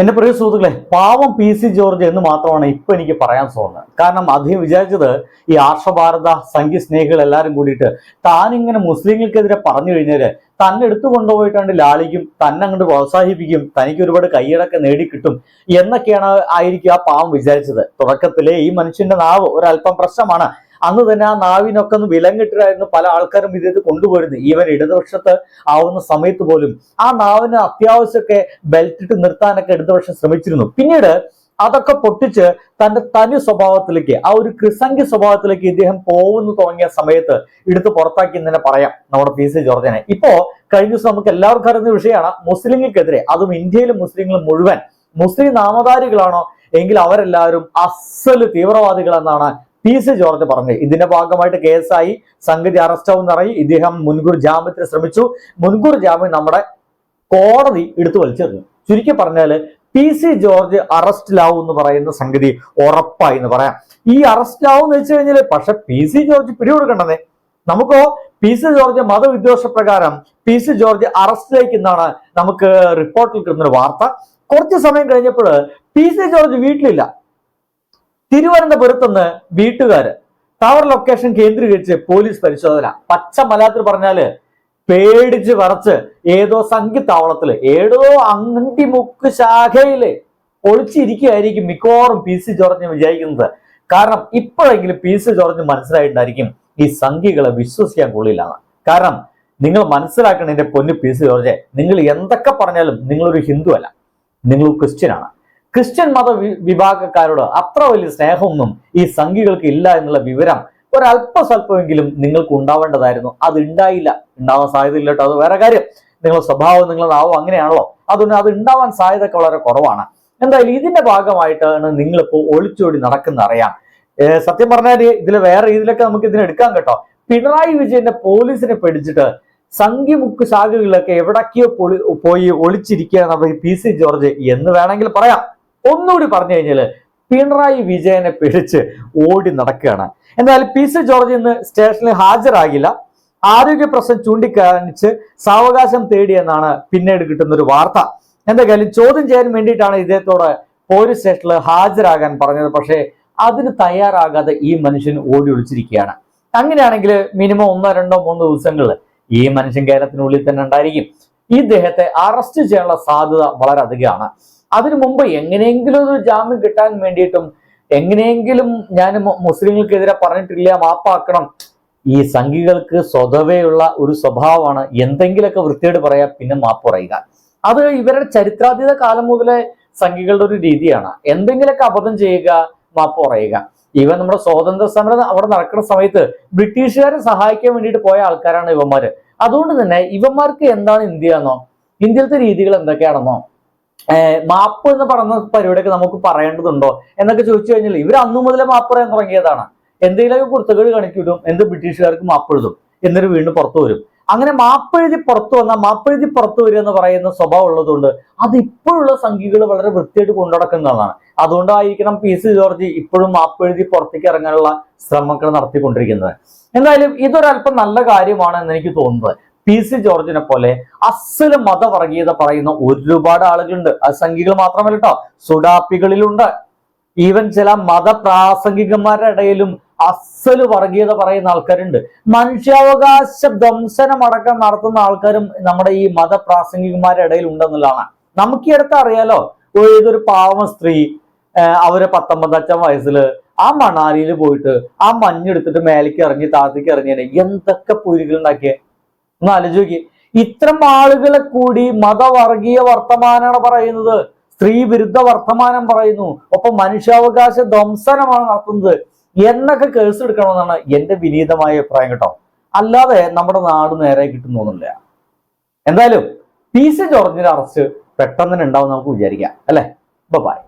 എന്റെ പ്രിയ സുഹൃത്തുക്കളെ പാവം പി സി ജോർജ് എന്ന് മാത്രമാണ് ഇപ്പൊ എനിക്ക് പറയാൻ തോന്നുന്നത്. കാരണം അദ്ദേഹം വിചാരിച്ചത് ഈ ആർഷഭാരത സംഘി സ്നേഹികൾ എല്ലാവരും കൂടിയിട്ട് താനിങ്ങനെ മുസ്ലിങ്ങൾക്കെതിരെ പറഞ്ഞു കഴിഞ്ഞാൽ തന്നെ എടുത്തു കൊണ്ടുപോയിട്ടാണ്ട് ലാളിക്കും തന്നെ അങ്ങോട്ട് പ്രോത്സാഹിപ്പിക്കും തനിക്ക് ഒരുപാട് കൈയടക്കം നേടിക്കിട്ടും എന്നൊക്കെയാണ് ആയിരിക്കും ആ പാവം വിചാരിച്ചത്. തുടക്കത്തിലെ ഈ മനുഷ്യന്റെ നാവ് ഒരല്പം പ്രശ്നമാണ്. അന്ന് തന്നെ ആ നാവിനൊക്കെ ഒന്ന് വിലങ്ങിട്ടായിരുന്നു പല ആൾക്കാരും ഇദ്ദേഹത്തെ കൊണ്ടുപോയിരുന്നത്. ഈവൻ ഇടതുപക്ഷത്ത് ആവുന്ന സമയത്ത് പോലും ആ നാവിന് അത്യാവശ്യമൊക്കെ ബെൽറ്റ് ഇട്ട് നിർത്താനൊക്കെ ഇടതുപക്ഷം ശ്രമിച്ചിരുന്നു. പിന്നീട് അതൊക്കെ പൊട്ടിച്ച് തന്റെ തനി സ്വഭാവത്തിലേക്ക് ആ ഒരു കൃസംഖ്യ സ്വഭാവത്തിലേക്ക് ഇദ്ദേഹം പോകുന്നു തുടങ്ങിയ സമയത്ത് എടുത്ത് പുറത്താക്കി എന്ന് തന്നെ പറയാം നമ്മുടെ പി സി ജോർജിനെ. ഇപ്പോ കഴിഞ്ഞ ദിവസം നമുക്ക് എല്ലാവർക്കും അറിയുന്ന വിഷയമാണ് മുസ്ലിങ്ങൾക്കെതിരെ അതും ഇന്ത്യയിലെ മുസ്ലിങ്ങൾ മുഴുവൻ. മുസ്ലിം നാമധാരികളാണോ? എങ്കിൽ അവരെല്ലാവരും അസൽ തീവ്രവാദികൾ എന്നാണ് പി സി ജോർജ് പറഞ്ഞു. ഇതിന്റെ ഭാഗമായിട്ട് കേസായി. സംഗതി അറസ്റ്റ് ആവുന്നറിയി ഇദ്ദേഹം മുൻകൂർ ജാമ്യത്തിന് ശ്രമിച്ചു. മുൻകൂർ ജാമ്യം നമ്മുടെ കോടതി എടുത്തു വലിച്ചെറിഞ്ഞു ചുരുക്കി പറഞ്ഞാൽ പി സി ജോർജ് അറസ്റ്റിലാവും എന്ന് പറയുന്ന സംഗതി ഉറപ്പായി എന്ന് പറയാം. ഈ അറസ്റ്റിലാവും എന്ന് വെച്ച് കഴിഞ്ഞാൽ പക്ഷെ പി സി ജോർജ് പിടികൊടുക്കണ്ടേ നമുക്കോ പി സി ജോർജ് മതവിദ്വേഷ പ്രകാരം പി സി ജോർജ് അറസ്റ്റിലേക്ക് എന്നാണ് നമുക്ക് റിപ്പോർട്ടിൽ കിട്ടുന്ന ഒരു വാർത്ത. കുറച്ച് സമയം കഴിഞ്ഞപ്പോൾ പി സി ജോർജ് വീട്ടിലില്ല. തിരുവനന്തപുരത്തുനിന്ന് വീട്ടുകാര് ടവർ ലൊക്കേഷൻ കേന്ദ്രീകരിച്ച് പോലീസ് പരിശോധന. പച്ച മലയാളത്തിൽ പറഞ്ഞാൽ പേടിച്ച് പറച്ച് ഏതോ സംഘിത്താവളത്തിൽ ഏതോ അണ്ടിമുക്ക് ശാഖയിൽ ഒളിച്ചിരിക്കുകയായിരിക്കും മിക്കവാറും പി സി ജോർജ് വിചാരിക്കുന്നത്. കാരണം ഇപ്പോഴെങ്കിലും പി സി ജോർജ് മനസ്സിലായിട്ടുണ്ടായിരിക്കും ഈ സംഘികളെ വിശ്വസിക്കാൻ കൊള്ളില്ലാണ് കാരണം നിങ്ങൾ മനസ്സിലാക്കണം എന്റെ പൊന്നു പി സി ജോർജെ നിങ്ങൾ എന്തൊക്കെ പറഞ്ഞാലും നിങ്ങളൊരു ഹിന്ദു അല്ല നിങ്ങൾ ക്രിസ്ത്യൻ ആണ് ക്രിസ്ത്യൻ മത വിഭാഗക്കാരോട് അത്ര വലിയ സ്നേഹമൊന്നും ഈ സംഘികൾക്ക് ഇല്ല എന്നുള്ള വിവരം ഒരല്പ സ്വല്പമെങ്കിലും നിങ്ങൾക്ക് ഉണ്ടാവേണ്ടതായിരുന്നു. അത് ഉണ്ടായില്ല ഉണ്ടാവാൻ സാധ്യതയില്ല കേട്ടോ. അത് വേറെ കാര്യം. നിങ്ങളുടെ സ്വഭാവം നിങ്ങളുടെ ആവോ അങ്ങനെയാണല്ലോ. അതുകൊണ്ട് അത് ഉണ്ടാവാൻ സാധ്യത വളരെ കുറവാണ്. എന്തായാലും ഇതിന്റെ ഭാഗമായിട്ടാണ് നിങ്ങളിപ്പോ ഒളിച്ചോടി നടക്കുന്ന അറിയാം. സത്യം പറഞ്ഞാൽ ഇതിൽ വേറെ രീതിയിലൊക്കെ നമുക്ക് ഇതിനെ എടുക്കാം കേട്ടോ. പിണറായി വിജയന്റെ പോലീസിനെ പിടിച്ചിട്ട് സംഖ്യമുക്ക് ശാഖകളിലൊക്കെ എവിടൊക്കെയോ പോയി ഒളിച്ചിരിക്കുക നമ്മുടെ പി സി ജോർജ് എന്ന് വേണമെങ്കിൽ പറയാം. ഒന്നുകൂടി പറഞ്ഞു കഴിഞ്ഞാൽ പിണറായി വിജയനെ പിടിച്ച് ഓടി നടക്കുകയാണ്. എന്നാൽ പി സി ജോർജ് ഇന്ന് സ്റ്റേഷനിൽ ഹാജരാകില്ല. ആരോഗ്യ പ്രശ്നം ചൂണ്ടിക്കാണിച്ച് സാവകാശം തേടിയെന്നാണ് പിന്നീട് കിട്ടുന്ന ഒരു വാർത്ത. എന്തായാലും ചോദ്യം ചെയ്യാൻ വേണ്ടിയിട്ടാണ് ഇദ്ദേഹത്തോട് പോലീസ് സ്റ്റേഷനിൽ ഹാജരാകാൻ പറഞ്ഞത്. പക്ഷേ അതിന് തയ്യാറാകാതെ ഈ മനുഷ്യൻ ഓടി ഒളിച്ചിരിക്കുകയാണ്. അങ്ങനെയാണെങ്കിൽ മിനിമം ഒന്നോ രണ്ടോ മൂന്നോ ദിവസങ്ങളിൽ ഈ മനുഷ്യൻ കേരളത്തിനുള്ളിൽ തന്നെ ഉണ്ടായിരിക്കും. ഇദ്ദേഹത്തെ അറസ്റ്റ് ചെയ്യാനുള്ള സാധ്യത വളരെ അധികമാണ്. അതിനു മുമ്പ് എങ്ങനെയെങ്കിലും ഒരു ജാമ്യം കിട്ടാൻ വേണ്ടിയിട്ടും എങ്ങനെയെങ്കിലും ഞാൻ മുസ്ലിങ്ങൾക്കെതിരെ പറഞ്ഞിട്ടില്ല മാപ്പാക്കണം. ഈ സംഘികൾക്ക് സ്വതവേയുള്ള ഒരു സ്വഭാവമാണ്. എന്തെങ്കിലുമൊക്കെ വൃത്തിയോട് പറയാ പിന്നെ മാപ്പ് പറയുക. അത് ഇവരുടെ ചരിത്രാതീത കാലം മുതലേ സംഘികളുടെ ഒരു രീതിയാണ്. എന്തെങ്കിലുമൊക്കെ അബദ്ധം ചെയ്യുക മാപ്പ് പറയുക. ഇവൻ നമ്മുടെ സ്വാതന്ത്ര്യ സമരം അവിടെ നടക്കുന്ന സമയത്ത് ബ്രിട്ടീഷുകാരെ സഹായിക്കാൻ വേണ്ടിയിട്ട് പോയ ആൾക്കാരാണ് ഇവന്മാര്. അതുകൊണ്ട് തന്നെ ഇവന്മാർക്ക് എന്താണ് ഇന്ത്യ എന്നോ? ഇന്ത്യയിലത്തെ രീതികൾ എന്തൊക്കെയാണെന്നോ? മാപ്പ് എന്ന് പറഞ്ഞ പരിപാടിയൊക്കെ നമുക്ക് പറയേണ്ടതുണ്ടോ? എന്നൊക്കെ ചോദിച്ചു കഴിഞ്ഞാൽ ഇവർ അന്നു മുതലേ മാപ്പ് പറയാൻ തുടങ്ങിയതാണ്. എന്തെങ്കിലുമൊക്കെ കുർത്തകൾ കണിക്കിടും എന്ത് ബ്രിട്ടീഷുകാർക്ക് മാപ്പ് എഴുതും എന്നിട്ട് വീണ്ടും പുറത്തു വരും. അങ്ങനെ മാപ്പെഴുതി പുറത്തു വന്നാൽ മാപ്പെഴുതി പുറത്തു വരിക എന്ന് പറയുന്ന സ്വഭാവം ഉള്ളതുകൊണ്ട് അത് ഇപ്പോഴുള്ള സംഖ്യകൾ വളരെ വൃത്തിയായിട്ട് കൊണ്ടുനടക്കുന്നതാണ്. അതുകൊണ്ടായിരിക്കണം പി സി ജോർജ് ഇപ്പോഴും മാപ്പെഴുതി പുറത്തേക്ക് ഇറങ്ങാനുള്ള ശ്രമങ്ങൾ നടത്തിക്കൊണ്ടിരിക്കുന്നത്. എന്തായാലും ഇതൊരല്പം നല്ല കാര്യമാണ് എന്ന് എനിക്ക് തോന്നുന്നത്. പി സി ജോർജിനെ പോലെ അസൽ മതവർഗീയത പറയുന്ന ഒരുപാട് ആളുകളുണ്ട്. അത് മാത്രമല്ല കേട്ടോ സുഡാപ്പികളിലുണ്ട്. ഈവൻ ചില മതപ്രാസംഗികന്മാരുടെ ഇടയിലും അസൽ വർഗീയത പറയുന്ന ആൾക്കാരുണ്ട്. മനുഷ്യാവകാശ ധ്വംസനമടക്കം നടത്തുന്ന ആൾക്കാരും നമ്മുടെ ഈ മതപ്രാസംഗികന്മാരുടെ ഇടയിൽ ഉണ്ടെന്നുള്ളതാണ്. നമുക്ക് ഈ അടുത്ത് അറിയാലോ ഏതൊരു പാവം സ്ത്രീ അവർ പത്തൊമ്പതച്ചാം വയസ്സിൽ ആ മണാലിയിൽ പോയിട്ട് ആ മഞ്ഞെടുത്തിട്ട് മേലേക്ക് ഇറങ്ങി താഴത്തേക്ക് ഇറങ്ങിയതിനെ എന്തൊക്കെ പൂരികൾ ഉണ്ടാക്കിയേ? ഒന്ന് ആലോചിക്ക് ഇത്തരം ആളുകളെ കൂടി മതവർഗീയ വർത്തമാനമാണ് പറയുന്നത്. സ്ത്രീ വിരുദ്ധ വർത്തമാനം പറയുന്നു. ഒപ്പം മനുഷ്യാവകാശ ധ്വംസനമാണ് നടത്തുന്നത്. എന്നൊക്കെ കേസ് എടുക്കണമെന്നാണ് എന്റെ വിനീതമായ അഭിപ്രായം കേട്ടോ. അല്ലാതെ നമ്മുടെ നാട് നേരെ കിട്ടുന്നൊന്നുമില്ല എന്തായാലും പി സി ജോർജിന്റെ അറസ്റ്റ് പെട്ടെന്ന് തന്നെ ഉണ്ടാവും നമുക്ക് വിചാരിക്കാം. അല്ലെ? ബൈ